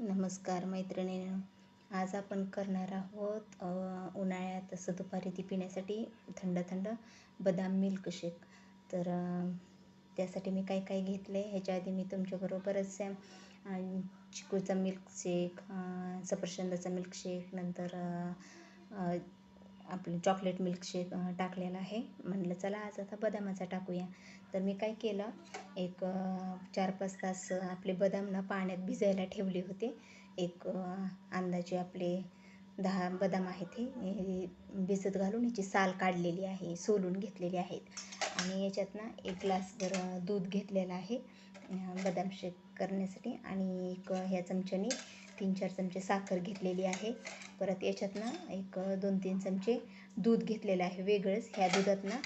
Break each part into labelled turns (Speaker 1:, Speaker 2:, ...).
Speaker 1: नमस्कार मैत्रिणींनो. आज आपण करणार आहोत उन्हाळ्यात असं दुपारी ती पिण्यासाठी थंड थंड बदाम मिल्क शेक तर त्यासाठी मी काय काय घेतलं आहे ह्याच्या आधी मी तुमच्याबरोबरच चिकूचा मिल्क शेक सफरचंदाचा मिल्क शेक नंतर आपलं चॉकलेट मिल्कशेक टाकलेला आहे. म्हणलं चला आज आता बदामाचा टाकूया. तर मी काय केलं एक चार पाच तास आपले बदाम ना पाण्यात भिजायला ठेवले होते. एक अंदाजे आपले दहा बदाम आहेत हे. भिजत घालून ह्याची साल काढलेली आहे सोलून घेतलेली आहेत. आणि याच्यात ना एक ग्लासभर दूध घेतलेलं आहे बदाम शेक करण्यासाठी. आणि एक ह्या चमच्याने तीन चार चमचे साखर घेतलेली आहे. परत याच्यात ना एक दोन तीन चमचे दूध घेतलेलं आहे वेगळंच. ह्या दुधात ना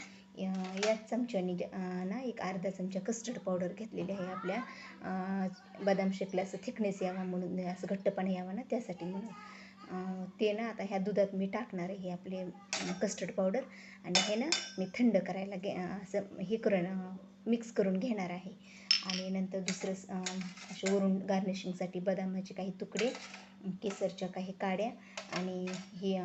Speaker 1: चमच्यानी याच ना एक अर्धा चमचा कस्टर्ड पावडर घेतलेली आहे आपल्या बदाम शेकला असं थिकनेस यावा म्हणून असं घट्टपणा यावा ना त्यासाठी म्हणून. ते ना आता ह्या दुधात मी टाकणार आहे हे आपले कस्टर्ड पावडर आणि हे ना मी थंड करायला घे असं हे करून मिक्स करून घेणार आहे. आणि नंतर दुसरं असे वरून गार्निशिंगसाठी बदामाचे काही तुकडे केसरच्या काही काड्या आणि ही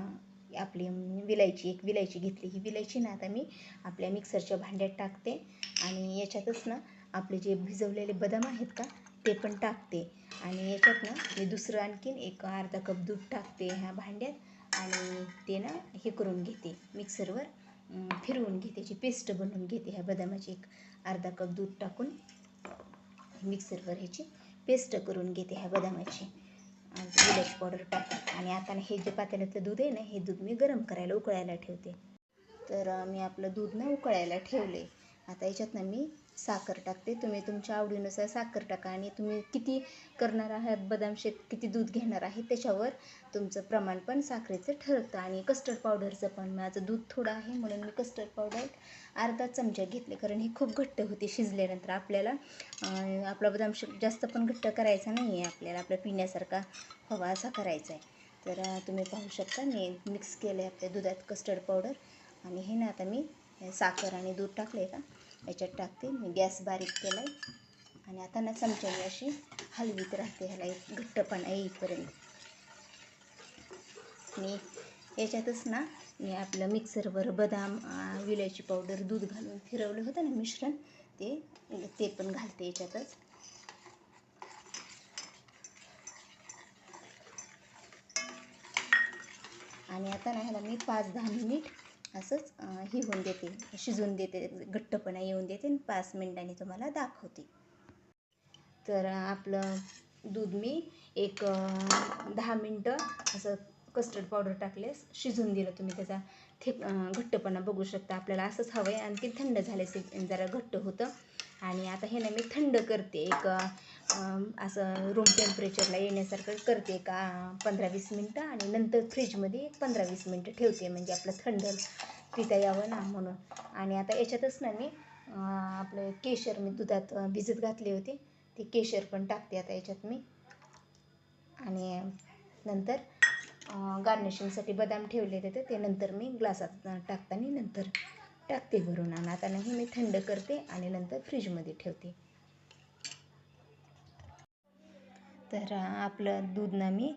Speaker 1: आपली म्हणजे विलायची एक विलायची घेतली. ही विलायची ना आता मी आपल्या मिक्सरच्या भांड्यात टाकते आणि याच्यातच ना आपले जे भिजवलेले बदाम आहेत का ते पण टाकते. आणि याच्यात ना मी दुसरं आणखीन एक अर्धा कप दूध टाकते ह्या भांड्यात आणि ते ना हे करून घेते मिक्सरवर फिरवून घेते. जी पेस्ट बनवून घेते ह्या बदामाची एक अर्धा कप दूध टाकून. मिक्सरवर ह्याची पेस्ट करून घेते ह्या बदामाची. आणि विलायची पावडर टाकते. आणि आता हे जे पातेल्यातलं दूध आहे ना हे दूध मी गरम करायला उकळायला ठेवते. तर मी आपलं दूध ना उकळायला ठेवले आता याच्यात ना मी साखर टाकते. तुम्ही तुमच्या आवडीनुसार साखर टाका आणि तुम्ही किती करणार आहात बदाम शेक किती दूध घेणार आहे त्याच्यावर तुमचं प्रमाण पण साखरेचं ठरतं. आणि कस्टर्ड पावडरचं पण माझं दूध थोडं आहे म्हणून मी कस्टर्ड पावडर अर्धा चमचा घेतले. कारण ही खूप घट्ट होते शिजल्यानंतर आपल्याला आपला बदाम शेक जास्त पण घट्ट करायचा नाही आहे. आपल्याला आपल्या पिण्यासारखा हवा असा करायचा आहे. तर तुम्ही पाहू शकता मी मिक्स केलं आहे आपल्या दुधात कस्टर्ड पावडर आणि हे ना आता मी साखर आणि दूध टाकले का? याच्यात टाकते. मी गॅस बारीक केला आहे आणि आता ना चमच्याने अशी हलवीत राहते ह्याला. एक घट्टपणा येईपर्यंत. आणि याच्यातच ना मी आपलं मिक्सरवर बदाम विलायची पावडर दूध घालून फिरवलं होतं ना मिश्रण ते ते पण घालते याच्यातच. आणि आता ना ह्याला मी पाच दहा मिनिट असंच हे होऊन देते शिजून देते घट्टपणा येऊन देते आणि पाच मिनटांनी तुम्हाला दाखवते. तर आपलं दूध मी एक दहा मिनटं असं कस्टर्ड पावडर टाकलेस शिजून दिलं तुम्ही त्याचा थे घट्टपणा बघू शकता. आपल्याला असंच हवं आहे आणखी थंड झाले जरा घट्ट होतं. आणि आता हे ना मी थंड करते. एक असं रूम टेम्परेचरला येण्यासारखं करते का पंधरा वीस मिनटं आणि नंतर फ्रीजमध्ये एक पंधरा वीस मिनटं ठेवते. म्हणजे आपलं थंड पिता यावं ना म्हणून. आणि आता याच्यातच ना मी आपलं केशर मी दुधात भिजत घातले होते. ते केशर पण टाकते आता याच्यात मी. आणि नंतर गार्निशिंगसाठी बदाम ठेवलेले होते ते नंतर मी ग्लासात टाकताना नंतर टाकते भरून आणि आता नाही मी थंड करते आणि नंतर फ्रीजमध्ये ठेवते. तर आपलं दूध ना मी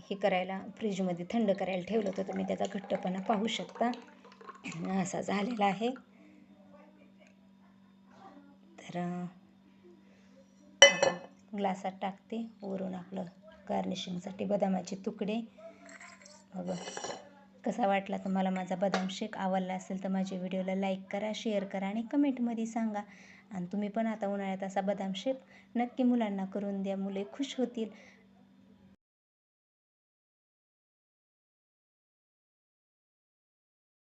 Speaker 1: हे करायला फ्रीजमध्ये थंड करायला ठेवलं होतं तुम्ही त्याचा घट्टपणा पाहू शकता. असा झालेला आहे. तर ग्लासात टाकते. वरून आपलं गार्निशिंगसाठी बदामाचे तुकडे. बघा. कसा वाटला तुम्हाला माझा बदाम शेक? आवडला असेल तर माझ्या व्हिडिओला लाईक करा शेअर करा आणि कमेंटमध्ये सांगा. आणि तुम्ही पण आता उन्हाळ्यात असा बदाम शेक नक्की मुलांना करून द्या. मुले खुश होतील.